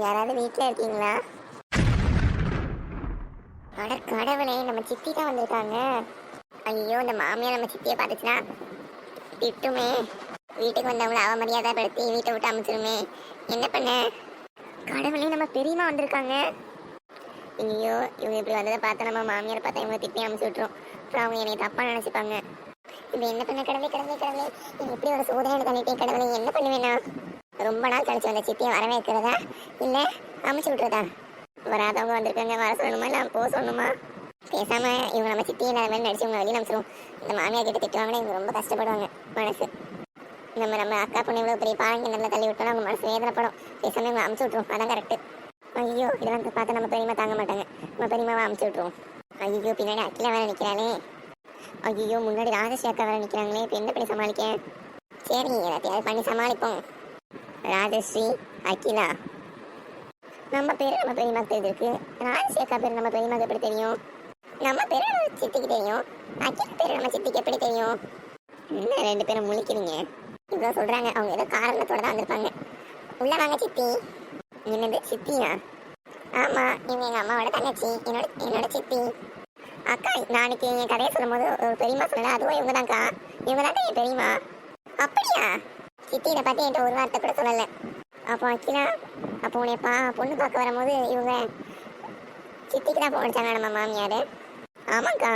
யாராவது வீட்டில் இருக்கீங்களா? அட கடவுளே நம்ம சித்தி தான் வந்திருக்காங்க. ஐயோ இந்த மாமியார் நம்ம சித்தியை பார்த்துச்சுன்னா திட்டுமே. வீட்டுக்கு வந்தவங்கள அவமரியாதைப்படுத்தி வீட்டை விட்டு அமைச்சிருமே. என்ன பண்ண? கடவுளே நம்ம பெரியமா வந்திருக்காங்க. ஐயோ இவங்க இப்படி வந்ததை பார்த்தா நம்ம மாமியார் பார்த்தா இவங்க திட்டி அமைச்சு விட்டுரும். அப்புறம் அவங்க என்னை தப்பா நினைச்சுப்பாங்க. இப்போ என்ன பண்ண? கடவுளே கடவுளே கடவுளே. நீ இப்படி ஒரு சோதனை தள்ளிட்டே கடவுளே என்ன பண்ணுவேன்னா ரொம்ப நாள் கழிச்சு வந்த சித்தியை வரவேற்கிறதா இல்ல அமைச்சு விட்டுறதா? வராதவங்க வந்திருக்காங்க வர சொல்லணுமா? இல்ல போக சொல்லணுமா? பேசாம இவங்க நம்ம சித்தி இல்லாத மாதிரி நடிச்சு இவங்க வெளியே அமைச்சிருவோம். இந்த மாமியார் கிட்ட திட்டுவாங்கன்னா இவங்க ரொம்ப கஷ்டப்படுவாங்க மனசு. நம்ம நம்ம அக்கா பொண்ணு இவ்வளோ பெரிய பாருங்க நல்லா தள்ளி விட்டோம்னா அவங்க மனசு வேதனைப்படும். பேசாம இவங்க அமைச்சு விட்ருவோம் அதான் கரெக்ட் ஐயோ இதெல்லாம் பார்த்து நம்ம பெரியமா தாங்க மாட்டாங்க. நம்ம பெரியமாவை அமைச்சு விட்ருவோம் ஐயோ பின்னாடி அக்கில வேற நிற்கிறாளே ஐயோ முன்னாடி ராஜசேகர் அக்கா வேற நிற்கிறாங்களே இப்போ என்ன பண்ணி சமாளிக்க? சரி எல்லாத்தையாவது பண்ணி சமாளிப்போம். ராஜஸ்ரீ அகிலா. நம்ம பேர் நம்ம பெரியமாக்கு தெரிஞ்சிருக்கு ராஜஸ்ரீ அக்கா பேர் நம்ம பெரியமாக்கு எப்படி தெரியும்? நம்ம பேர் நம்ம சித்திக்கு தெரியும். அகிலா பேர் நம்ம சித்திக்கு எப்படி தெரியும்? என்ன ரெண்டு பேரும் முழிக்கிறீங்க? இவ்வளோ சொல்றாங்க. அவங்க ஏதோ காரணத்தோட தான் வந்திருப்பாங்க. உள்ள வாங்க சித்தி. என்னது சித்தியா? ஆமா இவங்க எங்க அம்மாவோட தங்கச்சி. என்னோட என்னோட சித்தி. அக்கா நாளைக்கு என் கதையை சொல்லும்போது ஒரு பெரியம்மா சொல்லல அதுவும் இவங்க தான்க்கா இவங்க தான் என் பெரியம்மா. அப்படியா? சித்தி இதை என்கிட்ட ஒரு வார்த்தை கூட சொல்லலை. அப்போ அக்கிலா அப்போ உன்னை பா பொண்ணு பார்க்க வரும்போது இவங்க சித்திக்கு தான் போன் நம்ம மாமியார். ஆமாக்கா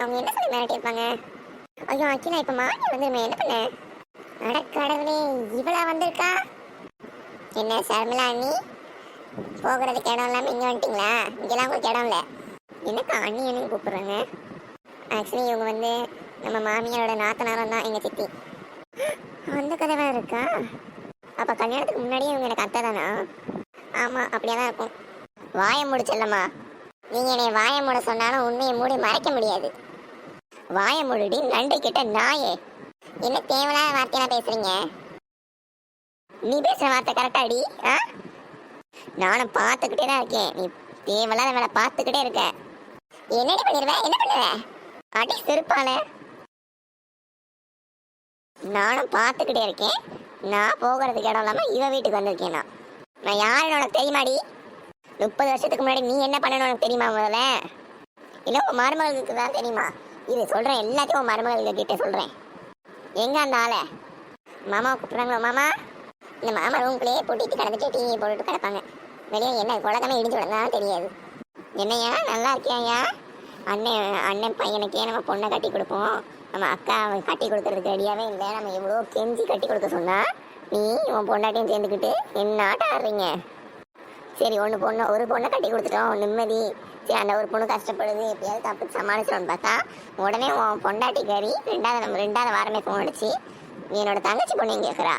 அவங்க என்ன சொல்லி மிரட்டியிருப்பாங்க ஐயோ அக்கிலா இப்போ மாமியார் வந்துருமே என்ன பண்ண? அட கடவுளே இவளா வந்திருக்கா? என்ன சர்மிளா அண்ணி? போகிறதுக்கு இடம் இல்லாமல் இங்கே வந்துட்டீங்களா? இங்கெல்லாம் உங்களுக்கு இடம் இல்லை. என்னக்கா அண்ணி என்னன்னு கூப்பிடுறாங்க? ஆக்சுவலி இவங்க வந்து நம்ம மாமியாரோட நாத்தனாரம் தான் எங்கள் சித்தி. அந்த கதை இருக்கா? அப்போ கல்யாணத்துக்கு முன்னாடியே இவங்க எனக்கு அத்தை தானா? ஆமாம் அப்படியே தான் இருக்கும். வாயை சொல்லம்மா. நீங்கள் என்னை வாயை மூட சொன்னாலும் உண்மையை மூடி மறைக்க முடியாது. வாயை மூடிடி நன்றி கிட்ட நாயே. என்ன தேவையில்லாத வார்த்தையெல்லாம் பேசுறீங்க? நீ பேசுற வார்த்தை கரெக்டா அடி ஆ? நானும் பார்த்துக்கிட்டே தான் இருக்கேன். நீ தேவையில்லாத வேலை பார்த்துக்கிட்டே இருக்க. என்னடி பண்ணிடுவேன் என்ன பண்ணுவேன் அடி செருப்பானே நானும் பார்த்துக்கிட்டே இருக்கேன். நான் போகிறதுக்கு இடம் இல்லாமல் இவ வீட்டுக்கு வந்திருக்கேன் நான். நான் யாருன்னு உனக்கு தெரியுமாடி? முப்பது வருஷத்துக்கு முன்னாடி நீ என்ன பண்ணணும் உனக்கு தெரியுமா முதல்ல? இல்லை உன் மருமகளுக்கு தான் தெரியுமா? இது சொல்கிறேன் எல்லாத்தையும் உன் மருமகளுக்கு கிட்ட சொல்கிறேன் எங்கே அந்த ஆளை? மாமாவை கூப்பிட்றாங்களோ மாமா? இந்த மாமா ரூம்குள்ளேயே பூட்டிட்டு கிடந்துட்டு டிவி போட்டுட்டு கிடப்பாங்க. வெளியே என்ன குழந்தை இடிஞ்சு விடலாம் தெரியாது. என்னையா நல்லா இருக்கியாயா அண்ணன் அண்ணன் பையனுக்கே நம்ம பொண்ணை கட்டி கொடுப்போம். நம்ம அக்கா அவன் கட்டி கொடுக்கறதுக்கு ரெடியாகவே இல்லை. நம்ம எவ்வளோ கெஞ்சி கட்டி கொடுக்க சொன்னா நீ உன் பொண்டாட்டியும் சேர்ந்துக்கிட்டு என்ன ஆடுறீங்க? சரி ஒன்று பொண்ணு ஒரு பொண்ணை கட்டி கொடுத்துட்டோம். நிம்மதி. சரி அந்த ஒரு பொண்ணு கஷ்டப்படுது. எப்படியாவது தப்பு சமாளிச்சிடணும்னு பார்த்தா உடனே உன் பொண்டாட்டி கறி ரெண்டாவது நம்ம ரெண்டாவது வாரமே ஃபோன் அடிச்சு நீ என்னோட தங்கச்சி பொண்ணு கேட்குறா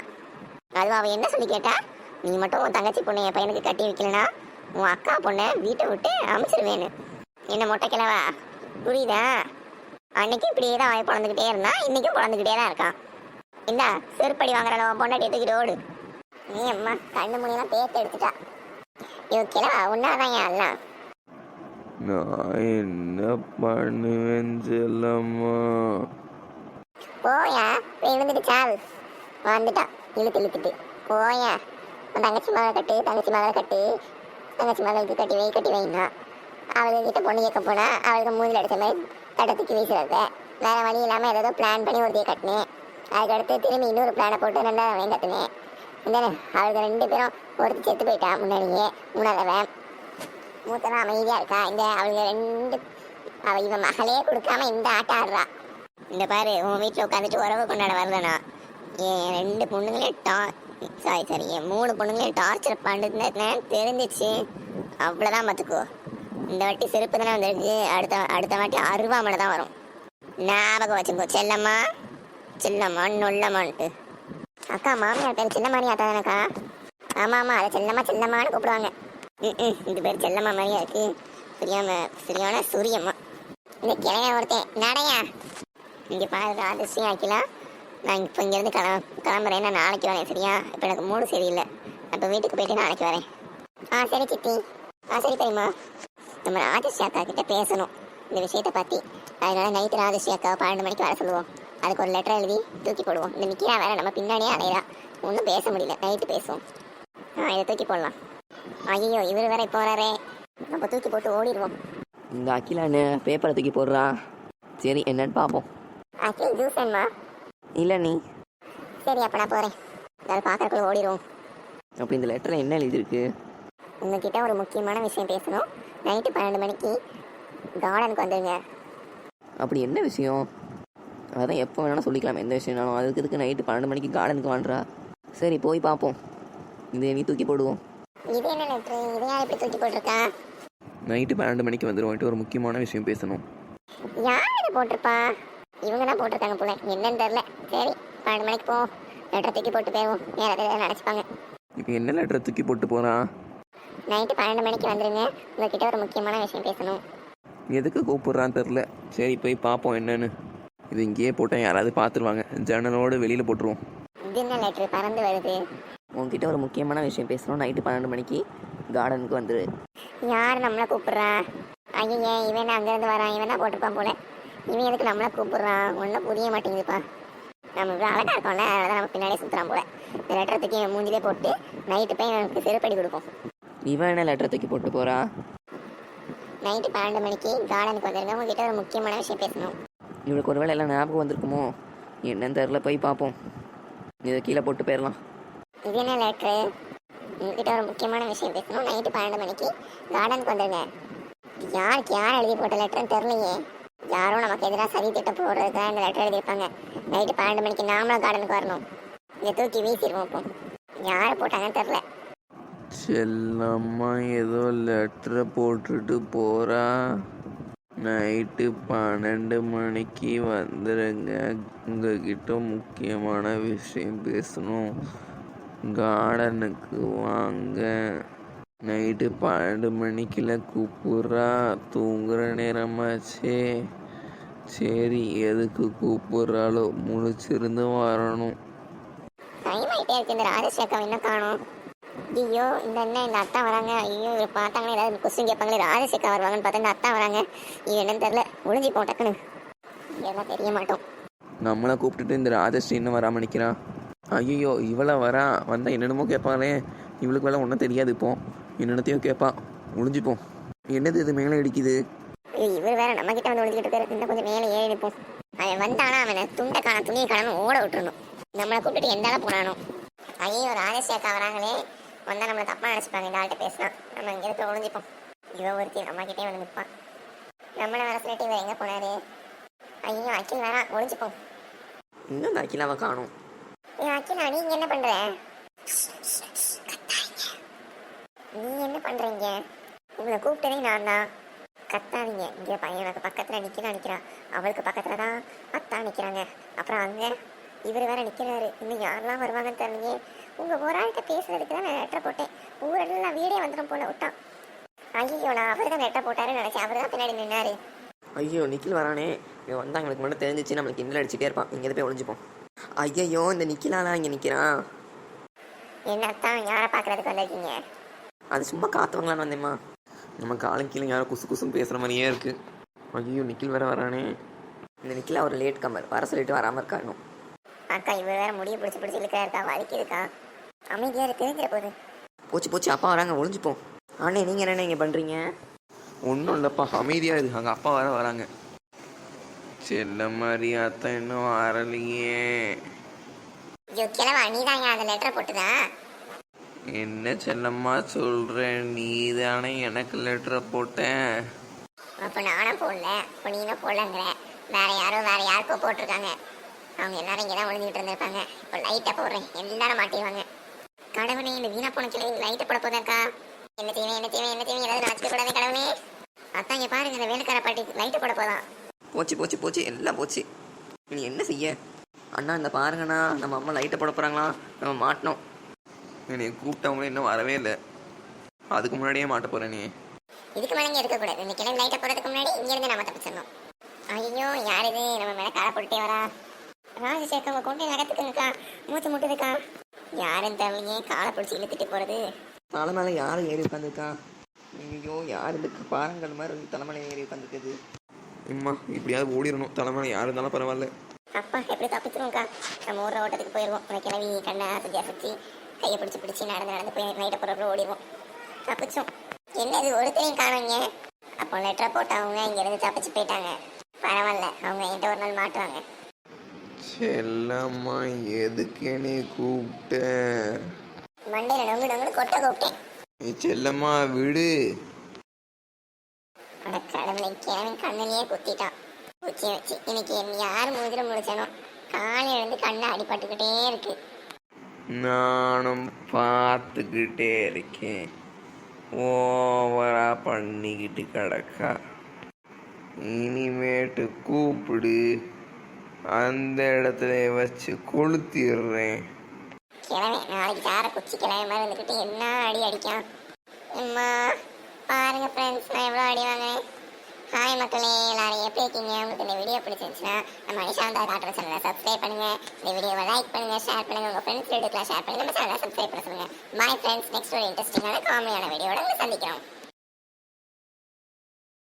அதுவும் அவள் என்ன சொல்லி கேட்டா நீ மட்டும் உன் தங்கச்சி பொண்ணு என் பையனுக்கு கட்டி வைக்கலனா உன் அக்கா பொண்ணை வீட்டை விட்டு அமைச்சிருவேன்னு. என்ன மொட்டை கிழவா? புரியுதா? அன்னைக்கு இப்படியே தான் அவன் பிறந்துக்கிட்டே இருந்தான் இன்னைக்கும் பிறந்துக்கிட்டே தான் இருக்கான் இந்தா செருப்படி வாங்குறாள் உன் பொண்டாட்டி தூக்கிட்டு ஓடு. நீ அம்மா கண்ணு மணியெல்லாம் பேத்து எடுத்துட்டா. ஐயோ கிழவா உன்னாதான் ஏன் எல்லாம் நான் என்ன பண்ணுவேன் செல்லம்மா? போயா விழுந்துட்டு சால் வந்துட்டான் இழுத்து இழுத்துட்டு. போயா உன் தங்கச்சி மகளை கட்டு தங்கச்சி மகளை கட்டு. தங்கச்சி மகளுக்கு கட்டி வை கட்டி வைனா. அவளுக்கு கிட்ட பொண்ணு கேட்க போனா அவளுக்கு மூஞ்சில் அடிச்ச மாதிரி தட்டத்துக்கு வீசுறது. வேற வழி இல்லாமல் ஏதோ பிளான் பண்ணி ஒருத்தையை கட்டினேன். அதுக்கடுத்து திரும்பி இன்னொரு பிளானை போட்டு ரெண்டாவது அவன் கட்டினேன். இந்த அவளுக்கு ரெண்டு பேரும் ஒருத்தி செத்து போயிட்டான் முன்னாடியே. மூணாதவன் மூத்தவன் அமைதியாக இருக்கா? இந்த அவளுக்கு ரெண்டு அவ இவன் மகளே கொடுக்காம இந்த ஆட்டம் ஆடுறா. இந்த பாரு உன் வீட்டில் உட்காந்துட்டு உறவு கொண்டாட வரலனா என் ரெண்டு பொண்ணுங்களையும் டா சாரி சாரி என் மூணு பொண்ணுங்களையும் டார்ச்சர் பண்ணுறதுன்னு தெரிஞ்சிச்சு. அவ்வளோதான் பார்த்துக்கோ இந்த வாட்டி செருப்பு தானே வந்திருக்கு. அடுத்த அடுத்த வாட்டி அருவாமனை தான் வரும். ஞாபகம் வச்சுக்கோ செல்லம்மா. செல்லம்மா நொல்லம்மான்ட்டு. அக்கா மாமியார் பேர் சின்னமாரி ஆத்தா தானக்கா ஆமாம் ஆமாம் அதை செல்லம்மா செல்லம்மான்னு கூப்பிடுவாங்க. ம் இது பேர் செல்லம்மா மாதிரியா இருக்கு. சரியாம சரியான சூரியம்மா. இந்த கிளைய ஒருத்தன் நடையா? இங்கே பாரு அதிர்ஷ்டம் ஆக்கலாம் நான் இப்போ இங்கேருந்து கிளம்ப கிளம்புறேன் நான் நாளைக்கு வரேன் சரியா? இப்போ எனக்கு மூடு சரியில்லை. அப்போ வீட்டுக்கு போயிட்டு நாளைக்கு வரேன். ஆ சரி சித்தி. ஆ சரி தெரியுமா நம்ம ராஜஸ்ரீ அக்கா கிட்ட பேசணும். இந்த விஷயத்தை பற்றி அதனால நைட்டு ராஜஸ்ரீ அக்காவை பன்னெண்டு மணிக்கு வர சொல்லுவோம். அதுக்கு ஒரு லெட்டர் எழுதி தூக்கி போடுவோம். இந்த நிக்கியா வேற நம்ம பின்னாடியே அலையா ஒன்றும் பேச முடியல. நைட்டு பேசுவோம். ஆ இதை தூக்கி போடலாம். ஐயோ இவர் வேற போறாரே நம்ம தூக்கி போட்டு ஓடிடுவோம். இந்த அகிலான்னு பேப்பரை தூக்கி போடுறா. சரி என்னன்னு பார்ப்போம் அகில் ஜூஸ் வேணுமா? இல்லை நீ. சரி அப்ப நான் போறேன். அதை பார்க்கறக்குள்ள ஓடிடுவோம். அப்போ இந்த லெட்டரில் என்ன எழுதியிருக்கு? உங்ககிட்ட ஒரு முக்கியமான விஷயம் பேசணும். நைட்டு பன்னெண்டு மணிக்கு கார்டனுக்கு வந்துருங்க. அப்படி என்ன விஷயம்? அதான் எப்போ வேணாலும் சொல்லிக்கலாம். எந்த விஷயம்னாலும் அதுக்கு இதுக்கு நைட்டு பன்னெண்டு மணிக்கு கார்டனுக்கு வாண்டுறா சரி போய் பார்ப்போம் இதை நீ தூக்கி போடுவோம். இது என்ன லெட்ரு இதை யார் இப்படி தூக்கி போட்டிருக்கா? நைட்டு பன்னெண்டு மணிக்கு வந்துடுவோம் ஒரு முக்கியமான விஷயம் பேசணும். யார் இதை போட்டிருப்பா? இவங்க தான் போட்டிருக்காங்க போல. என்னன்னு தெரியல. சரி பன்னெண்டு மணிக்கு போ. லெட்டரை தூக்கி போட்டு போயிடுவோம். எதாவது நினச்சிப்பாங்க இப்போ என்ன லெட்டரை தூக்கி போட்டு போகிறான் நைட்டு பன்னெண்டு மணிக்கு வந்துருங்க. உங்ககிட்ட ஒரு முக்கியமான விஷயம் பேசணும். எதுக்கு கூப்பிட்றான்னு தெரில சரி போய் பார்ப்போம் என்னன்னு. இது இங்கேயே போட்டால் யாராவது பார்த்துருவாங்க. ஜன்னலோடு வெளியில் போட்டுருவோம். இது என்ன லெட்ரு பறந்து வருது. உன்கிட்ட ஒரு முக்கியமான விஷயம் பேசணும். நைட்டு பன்னெண்டு மணிக்கு கார்டனுக்கு வந்துரு. யார் நம்மளை கூப்பிடுறா? ஐயே இவன் அங்கேருந்து வரான்? இவன் தான் போட்டிருப்பான் போல. இவன் எதுக்கு நம்மளை கூப்பிடுறான்? ஒன்றும் புரிய மாட்டேங்குதுப்பா. நம்ம இவ்வளோ அழகா இருக்கோம்ல அதான் நம்ம பின்னாடியே சுற்றுறான் போல. இந்த லெட்டரை தூக்கி மூஞ்சிலே போட்டு நைட்டு போய் எனக்கு செருப்படி கொடுப்போம். இவன் என்ன லெட்டரை தூக்கி போட்டு போறா? நைட்டு பன்னெண்டு மணிக்கு கார்டனுக்கு வந்துருங்க உங்ககிட்ட ஒரு முக்கியமான விஷயம் பேசணும். இவளுக்கு ஒருவேளை எல்லாம் ஞாபகம் வந்திருக்குமோ? என்னன்னு தெரில போய் பார்ப்போம். இதை கீழே போட்டு போயிடலாம். இது என்ன லெட்ரு உங்ககிட்ட ஒரு முக்கியமான விஷயம் பேசணும். நைட்டு பன்னெண்டு மணிக்கு கார்டனுக்கு வந்துருங்க யாருக்கு யார் எழுதி போட்ட லெட்டர்னு தெரியலையே. யாரும் நமக்கு எதிராக சதி திட்டம் போடுறதுக்காக இந்த லெட்டர் எழுதியிருப்பாங்க. நைட்டு பன்னெண்டு மணிக்கு நாமளும் கார்டனுக்கு வரணும். இதை தூக்கி வீசிடுவோம் இப்போ யார் போட்டாங்கன்னு தெரில செல்லம்மா ஏதோ லெட்டரை போட்டுட்டு போகிறா நைட்டு பன்னெண்டு மணிக்கு வந்துடுங்க உங்ககிட்ட முக்கியமான விஷயம் பேசணும். கார்டனுக்கு வாங்க. நைட்டு பன்னெண்டு மணிக்கெல்லாம் கூப்பிட்றா. தூங்குற நேரமாச்சே. சரி எதுக்கு கூப்பிட்றாலோ முழிச்சிருந்து வரணும். டைம் ஆகிட்டே இருக்கு. இந்த என்ன காணும். ஐயோ இந்த என்ன இந்த அத்தா வராங்க. ஐயோ இவர் பார்த்தாங்களே ஏதாவது கொஸ்டின் கேட்பாங்களே. ராஜேஷ் அக்கா வருவாங்கன்னு பார்த்தா இந்த அத்தா வராங்க. இது என்னன்னு தெரில ஒளிஞ்சு போ டக்குன்னு. இதெல்லாம் தெரிய மாட்டோம். நம்மளை கூப்பிட்டுட்டு இந்த ராஜஸ்ரீ இன்னும் வராம நிற்கிறான் ஐயோ இவளை வரா? வந்தால் என்னென்னமோ கேட்பாளே இவளுக்கு வேலை ஒன்றும் தெரியாது இப்போ. என்னென்னத்தையும் கேட்பான் ஒளிஞ்சுப்போம் என்னது இது மேலே அடிக்குது ஏய், இவர் வேற நம்ம கிட்ட வந்து ஒளிஞ்சிட்டு இருக்காரு. இன்னும் கொஞ்சம் மேலே ஏறி நிற்போம் அவன் வந்தானா அவனை துண்டை காண துணியை காணாம ஓட விட்டுறணும். நம்மளை கூப்பிட்டு எந்த அளவு போனானோ ஐயோ ராஜேஷ் அக்கா வராங்களே. வந்தா நம்மளை தப்பா நினைச்சுப்பாங்க. இந்த ஆள்கிட்ட பேசினா நம்ம இங்க இருக்க ஒளிஞ்சிப்போம். இவன் ஒருத்தி நம்ம கிட்டே வந்து நிற்பான் நம்மளை வர சொல்லிட்டு இவர் எங்க போனாரு? ஐயோ அக்கில் வேணாம் ஒளிஞ்சுப்போம். இன்னும் இந்த அகிலாவை காணும். ஏய் அக்கிலா நீங்க என்ன பண்ற? நீ என்ன பண்றீங்க உங்களை கூப்பிட்டதே நான் தான் கத்தாதீங்க. இங்க பையன் எனக்கு பக்கத்துல நிக்கிறா நிக்கிறா. அவளுக்கு பக்கத்துல தான் அத்தா நிக்கிறாங்க. அப்புறம் அங்க இவர் வேற நிக்கிறாரு. இன்னும் யாரெல்லாம் வருவாங்கன்னு தெரியலையே. உங்க ஒரு ஆள்கிட்ட பேசுறதுக்கு தான் நான் லெட்டர் போட்டேன். ஊரெல்லாம் வீடே வந்துடும் போல விட்டான் ஐயோ நான் அவர் தான் லெட்டர் போட்டாருன்னு நினைச்சேன். அவர் தான் பின்னாடி நின்னாரு. ஐயோ நிக்கில் வரானே. இவன் வந்தா எங்களுக்கு மட்டும் தெரிஞ்சிச்சு நம்மளுக்கு இன்னில் அடிச்சுட்டே இருப்பான். இங்கே போய் ஒளிஞ்சுப்போம். ஐயையோ இந்த நிக்கிலாலாம் இங்கே நிற்கிறான் என்ன அத்தான் யாரை பாக்குறதுக்கு வந்திருக்கீங்க? அது சும்மா காத்துவாங்களான்னு வந்தேம்மா. நம்ம காலம் கீழே யாரோ குசு குசுன்னு பேசுகிற மாதிரியே இருக்கு. ஐயோ நிக்கில் வேற வரானே. இந்த நிக்கிலா ஒரு லேட் கம்மர் வர சொல்லிட்டு வராமல் இருக்கா இன்னும் அக்கா இவர் வேற முடிய பிடிச்சி பிடிச்சி இழுக்கிறா இருக்கா வலிக்குதுக்கா. அமைதியா இருக்கு தெரிஞ்சிட போகுது போச்சு போச்சு அப்பா வராங்க ஒளிஞ்சுப்போம். அண்ணே நீங்கள் என்ன இங்கே பண்ணுறீங்க ஒன்றும் இல்லைப்பா அமைதியாக இது அங்கே அப்பா வர வராங்க. செல்ல மாதிரி அத்தை இன்னும் வரலையே. ஐயோ கிழவா நீ தான் அந்த லெட்டரை போட்டுதா? என்ன செல்லம்மா சொல்கிறேன் நீ தானே எனக்கு லெட்டரை போட்டேன் அப்ப நானும் போடல. அப்ப நீனும் போடலங்கிற. வேற யாரோ வேற யாருக்கோ போட்டிருக்காங்க. அவங்க எல்லாரும் இங்கே தான் ஒளிஞ்சிட்டு இருந்திருப்பாங்க. இப்போ லைட்டை போடுறேன். எல்லாரும் மாட்டிடுவாங்க கடவுளே இந்த வீணா போன கிளவி லைட்டை போட போதாக்கா என்ன செய்வேன் என்ன செய்வேன் என்ன செய்வேன்? ஏதாவது நினச்சிக்க கூடாது கடவுளே. அத்தான் இங்கே பாருங்க இந்த வேலுக்கார பாட்டி லைட்டை போட போதான். போச்சு போச்சு போச்சு. எல்லாம் போச்சு. இனி என்ன செய்ய? அண்ணா இந்த பாருங்கண்ணா. நம்ம அம்மா லைட்டை போட போகிறாங்களா நம்ம மாட்டினோம் என்னை கூப்பிட்டவங்களே இன்னும் வரவே இல்லை. அதுக்கு முன்னாடியே மாட்ட போகிறேன் நீ இதுக்கு மேலே இங்கே இருக்கக்கூடாது இந்த கிளம்பி லைட்டை போடுறதுக்கு முன்னாடி இங்கேருந்து நம்ம தப்பிச்சிடணும். ஐயோ யார் இது? நம்ம மேலே காரை போட்டுட்டே வரா. ராஜசேகர் உங்க கொண்டு நகத்துக்குங்கக்கா மூச்சு முட்டுதுக்கா? யாருன்னு தெரியலையே காலை பிடிச்சி இழுத்துட்டு போகிறது தலை மேலே யார் ஏறி உட்காந்துருக்கா ஐயோ யார் இதுக்கு பாருங்கள் மாதிரி இருந்து தலைமையில ஏறி உட்காந்துருக்குது இம்மா இப்படியாவது ஓடிடணும் தலைமையில யார் இருந்தாலும் பரவாயில்ல. அப்பா எப்படி தப்பிச்சிருவோம்க்கா? நம்ம ஊர் ஓட்டத்துக்கு போயிடுவோம் அந்த கிளவி கண்ணை சுற்றி கையை பிடிச்சி பிடிச்சி நடந்து நடந்து போய் நைட்டை போகிறப்ப ஓடிடுவோம் தப்பிச்சோம். என்னது ஒருத்தரையும் காணுங்க அப்போ லெட்டரை போட்டு அவங்க இங்கிருந்து தப்பிச்சு போயிட்டாங்க. பரவாயில்ல அவங்க என்கிட்ட ஒரு நாள் மாட்டுவாங்க. செல்லம்மா எதுக்கு நீ கூப்பிட்ட? மண்டையில நொங்கு நொங்கு கொட்ட கூப்பிட்டேன். ஏய், செல்லம்மா விடு. அட கடவுளை கிழவன் கண்ணிலேயே குத்திட்டான். குச்சி வச்சு இன்னைக்கு என் யார் முதிர முடிச்சனோ காலையில இருந்து கண்ணு அடிபட்டுக்கிட்டே இருக்கு. நானும் பார்த்துக்கிட்டே இருக்கேன். ஓவரா பண்ணிக்கிட்டு கிடக்கா. இனிமேட்டு கூப்பிடு. அந்த இடத்துல வச்சு கொளுத்திடுறேன். கிழவன் நாளைக்கு சார குச்சி கிழமை மாதிரி இருந்துக்கிட்டு என்ன அடி அடிக்கான் அம்மா பாருங்க ஃப்ரெண்ட்ஸ் நான் எவ்வளோ அடி வாங்கினேன். ஹாய் மக்களே எல்லாரும் எப்படி இருக்கீங்க? உங்களுக்கு இந்த வீடியோ பிடிச்சிருந்துச்சுன்னா நம்ம நிஷாந்தா காட்டுற சேனலை சப்ஸ்கிரைப் பண்ணுங்க. இந்த வீடியோவை லைக் பண்ணுங்க ஷேர் பண்ணுங்க. உங்கள் ஃப்ரெண்ட்ஸ் வீடியோக்கெலாம் ஷேர் பண்ணி நம்ம சேனலை சப்ஸ்கிரைப் பண்ண சொல்லுங்க. பாய் ஃப்ரெண்ட்ஸ் நெக்ஸ்ட் ஒரு இன்ட்ரெஸ்டிங்கான காமெடியான வீடியோட உங்களை சந்திக்கிறோம்.